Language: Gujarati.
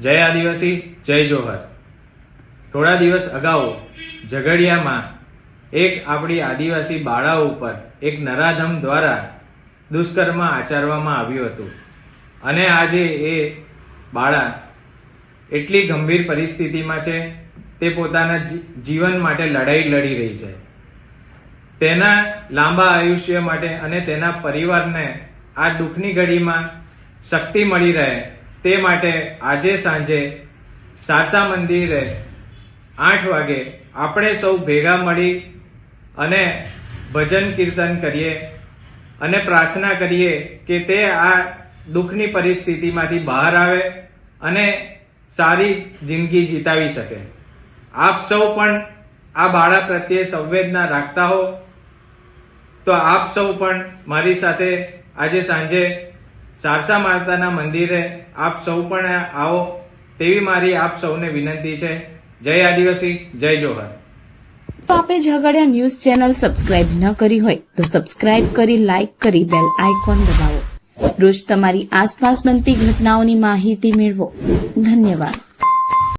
જય આદિવાસી, જય જોહર. થોડા દિવસ અગાઉ ઝઘડિયામાં એક આપણી આદિવાસી બાળા ઉપર એક નરાધમ દ્વારા દુષ્કર્મ આચરવામાં આવ્યું હતું. અને આજે એ બાળા એટલી ગંભીર પરિસ્થિતિમાં છે, તે પોતાના જીવન માટે લડાઈ લડી રહી છે. તેના લાંબા આયુષ્ય માટે અને તેના પરિવારને આ દુઃખની ઘડીમાં શક્તિ મળી રહે તે માટે આજે સાંજે સારસા મંદિરે આઠ વાગે આપણે સૌ ભેગા મળી અને ભજન કીર્તન કરીએ અને પ્રાર્થના કરીએ કે તે આ દુઃખની પરિસ્થિતિમાંથી બહાર આવે અને સારી જિંદગી જીતાવી શકે. આપ સૌ પણ આ બાળા પ્રત્યે સંવેદના રાખતા હો. તો આપ સૌ પણ મારી સાથે આજે સાંજે સારસા માતાના મંદિરે આપ સૌ પણ આવો તેવી મારી આપ સૌને વિનંતી છે. જય આદિવાસી, જય જોહર. તો આપે ઝઘડિયા ન્યૂઝ ચેનલ સબસ્ક્રાઇબ ન કરી હોય તો સબસ્ક્રાઇબ કરી, લાઇક કરી, બેલ આઇકોન દબાવો. રોજ તમારી આસપાસ બનતી ઘટનાઓની માહિતી મેળવો. ધન્યવાદ.